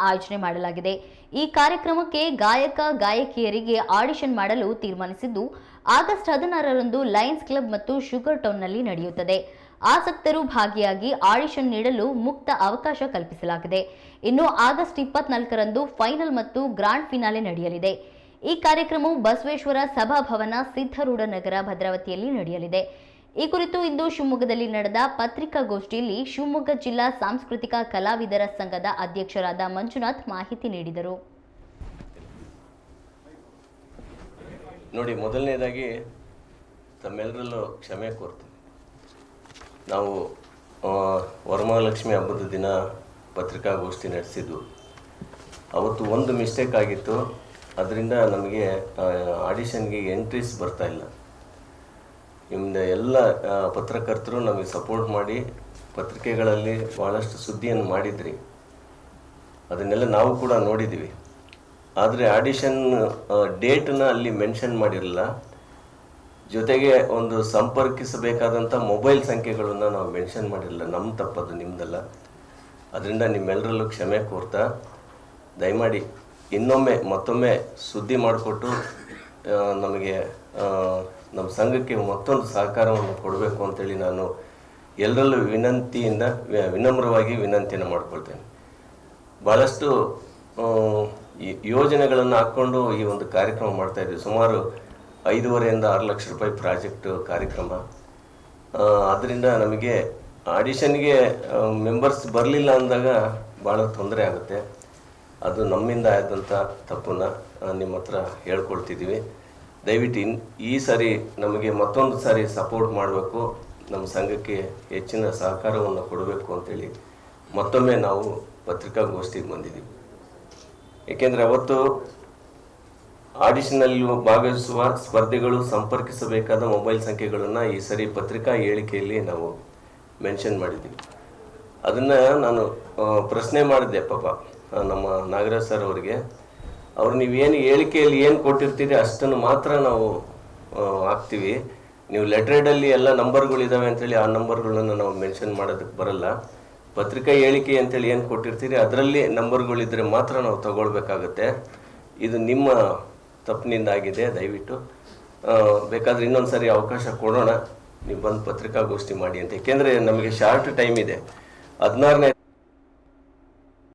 ಆಯೋಜನೆ ಮಾಡಲಾಗಿದೆ. ಈ ಕಾರ್ಯಕ್ರಮಕ್ಕೆ ಗಾಯಕ, ಗಾಯಕಿಯರಿಗೆ ಆಡಿಷನ್ ಮಾಡಲು ತೀರ್ಮಾನಿಸಿದ್ದು, ಆಗಸ್ಟ್ ಹದಿನಾರರಂದು ಲಯನ್ಸ್ ಕ್ಲಬ್ ಮತ್ತು ಶುಗರ್ ಟೌನ್ನಲ್ಲಿ ನಡೆಯುತ್ತದೆ. ಆಸಕ್ತರು ಭಾಗಿಯಾಗಿ ಆಡಿಷನ್ ನೀಡಲು ಮುಕ್ತ ಅವಕಾಶ ಕಲ್ಪಿಸಲಾಗಿದೆ. ಇನ್ನು ಆಗಸ್ಟ್ ಇಪ್ಪತ್ನಾಲ್ಕರಂದು ಫೈನಲ್ ಮತ್ತು ಗ್ರಾಂಡ್ ಫಿನಾಲೆ ನಡೆಯಲಿದೆ. ಈ ಕಾರ್ಯಕ್ರಮವು ಬಸವೇಶ್ವರ ಸಭಾಭವನ ಸಿದ್ಧರೂಢನಗರ ಭದ್ರಾವತಿಯಲ್ಲಿ ನಡೆಯಲಿದೆ. ಈ ಕುರಿತು ಇಂದು ಶಿವಮೊಗ್ಗದಲ್ಲಿ ನಡೆದ ಪತ್ರಿಕಾಗೋಷ್ಠಿಯಲ್ಲಿ ಶಿವಮೊಗ್ಗ ಜಿಲ್ಲಾ ಸಾಂಸ್ಕೃತಿಕ ಕಲಾವಿದರ ಸಂಘದ ಅಧ್ಯಕ್ಷರಾದ ಮಂಜುನಾಥ್ ಮಾಹಿತಿ ನೀಡಿದರು. ನೋಡಿ, ಮೊದಲನೇದಾಗಿ ತಮ್ಮೆಲ್ಲರಲ್ಲೂ ಕ್ಷಮೆ ಕೋರ್ತೀನಿ. ನಾವು ವರಮಹಾಲಕ್ಷ್ಮಿ ಹಬ್ಬದ ದಿನ ಪತ್ರಿಕಾಗೋಷ್ಠಿ ನಡೆಸಿದ್ದು. ಅವತ್ತು ಒಂದು ಮಿಸ್ಟೇಕ್ ಆಗಿತ್ತು. ಅದರಿಂದ ನಮಗೆ ಆಡಿಷನ್ಗೆ ಎಂಟ್ರೀಸ್ ಬರ್ತಾ ಇಲ್ಲ. ನಿಮ್ದು ಎಲ್ಲ ಪತ್ರಕರ್ತರು ನಮಗೆ ಸಪೋರ್ಟ್ ಮಾಡಿ ಪತ್ರಿಕೆಗಳಲ್ಲಿ ಭಾಳಷ್ಟು ಸುದ್ದಿಯನ್ನು ಮಾಡಿದ್ರಿ. ಅದನ್ನೆಲ್ಲ ನಾವು ಕೂಡ ನೋಡಿದ್ದೀವಿ ಆದರೆ ಆಡಿಷನ್ ಡೇಟನ್ನ ಅಲ್ಲಿ ಮೆನ್ಷನ್ ಮಾಡಿರಲಿಲ್ಲ. ಜೊತೆಗೆ ಒಂದು ಸಂಪರ್ಕಿಸಬೇಕಾದಂಥ ಮೊಬೈಲ್ ಸಂಖ್ಯೆಗಳನ್ನು ನಾವು ಮೆನ್ಷನ್ ಮಾಡಿರಲಿಲ್ಲ. ನಮ್ಮ ತಪ್ಪದು ನಿಮ್ಮದಲ್ಲ ಅದರಿಂದ ನಿಮ್ಮೆಲ್ಲರಲ್ಲೂ ಕ್ಷಮೆ ಕೋರ್ತಾ, ದಯಮಾಡಿ ಇನ್ನೊಮ್ಮೆ ಮತ್ತೊಮ್ಮೆ ಸುದ್ದಿ ಮಾಡಿಕೊಟ್ಟು ನಮಗೆ ನಮ್ಮ ಸಂಘಕ್ಕೆ ಮತ್ತೊಂದು ಸಹಕಾರವನ್ನು ಕೊಡಬೇಕು ಅಂತೇಳಿ ನಾನು ಎಲ್ಲರಲ್ಲೂ ವಿನಂತಿಯಿಂದ ವಿನಮ್ರವಾಗಿ ವಿನಂತಿಯನ್ನು ಮಾಡ್ಕೊಳ್ತೇನೆ. ಭಾಳಷ್ಟು ಯೋಜನೆಗಳನ್ನು ಹಾಕ್ಕೊಂಡು ಈ ಒಂದು ಕಾರ್ಯಕ್ರಮ ಮಾಡ್ತಾ ಇದ್ದೀವಿ. ಸುಮಾರು ಐದೂವರೆಯಿಂದ ಆರು ಲಕ್ಷ ರೂಪಾಯಿ ಪ್ರಾಜೆಕ್ಟ್ ಕಾರ್ಯಕ್ರಮ. ಅದರಿಂದ ನಮಗೆ ಆಡಿಷನ್ಗೆ ಮೆಂಬರ್ಸ್ ಬರಲಿಲ್ಲ ಅಂದಾಗ ಭಾಳ ತೊಂದರೆ ಆಗುತ್ತೆ. ಅದು ನಮ್ಮಿಂದ ಆದಂಥ ತಪ್ಪನ್ನು ನಿಮ್ಮ ಹತ್ರ ಹೇಳ್ಕೊಳ್ತಿದ್ದೀವಿ. ದಯವಿಟ್ಟು ಈ ಸಾರಿ ನಮಗೆ ಮತ್ತೊಂದು ಸಾರಿ ಸಪೋರ್ಟ್ ಮಾಡಬೇಕು. ನಮ್ಮ ಸಂಘಕ್ಕೆ ಹೆಚ್ಚಿನ ಸಹಕಾರವನ್ನು ಕೊಡಬೇಕು ಅಂತೇಳಿ ಮತ್ತೊಮ್ಮೆ ನಾವು ಪತ್ರಿಕಾಗೋಷ್ಠಿಗೆ ಬಂದಿದ್ದೀವಿ. ಏಕೆಂದರೆ ಅವತ್ತು ಆಡಿಷನಲ್ಲಿ ಭಾಗವಹಿಸುವ ಸ್ಪರ್ಧಿಗಳು ಸಂಪರ್ಕಿಸಬೇಕಾದ ಮೊಬೈಲ್ ಸಂಖ್ಯೆಗಳನ್ನು ಈ ಸರಿ ಪತ್ರಿಕಾ ಹೇಳಿಕೆಯಲ್ಲಿ ನಾವು ಮೆನ್ಷನ್ ಮಾಡಿದ್ದೀವಿ. ಅದನ್ನು ನಾನು ಪ್ರಶ್ನೆ ಮಾಡಿದ್ದೆ ಪಾಪ ನಮ್ಮ ನಾಗರಾಜ್ ಸರ್ ಅವರಿಗೆ. ಅವ್ರು ನೀವೇನು ಹೇಳಿಕೆಯಲ್ಲಿ ಏನು ಕೊಟ್ಟಿರ್ತೀರಿ ಅಷ್ಟನ್ನು ಮಾತ್ರ ನಾವು ಹಾಕ್ತೀವಿ. ನೀವು ಲೆಟ್ರೇಡಲ್ಲಿ ಎಲ್ಲ ನಂಬರ್ಗಳಿದ್ದಾವೆ ಅಂತೇಳಿ ಆ ನಂಬರ್ಗಳನ್ನು ನಾವು ಮೆನ್ಷನ್ ಮಾಡೋದಕ್ಕೆ ಬರಲ್ಲ. ಪತ್ರಿಕಾ ಹೇಳಿಕೆ ಅಂತೇಳಿ ಏನು ಕೊಟ್ಟಿರ್ತೀರಿ ಅದರಲ್ಲಿ ನಂಬರ್ಗಳಿದ್ದರೆ ಮಾತ್ರ ನಾವು ತಗೊಳ್ಬೇಕಾಗತ್ತೆ. ಇದು ನಿಮ್ಮ ತಪ್ಪಿನಿಂದ ಆಗಿದೆ ದಯವಿಟ್ಟು ಬೇಕಾದ್ರೆ ಇನ್ನೊಂದು ಸಾರಿ ಅವಕಾಶ ಕೊಡೋಣ. ನೀವು ಬಂದು ಪತ್ರಿಕಾಗೋಷ್ಠಿ ಮಾಡಿ ಅಂತ. ಏಕೆಂದರೆ ನಮಗೆ ಶಾರ್ಟ್ ಟೈಮ್ ಇದೆ. ಹದಿನಾರನೇ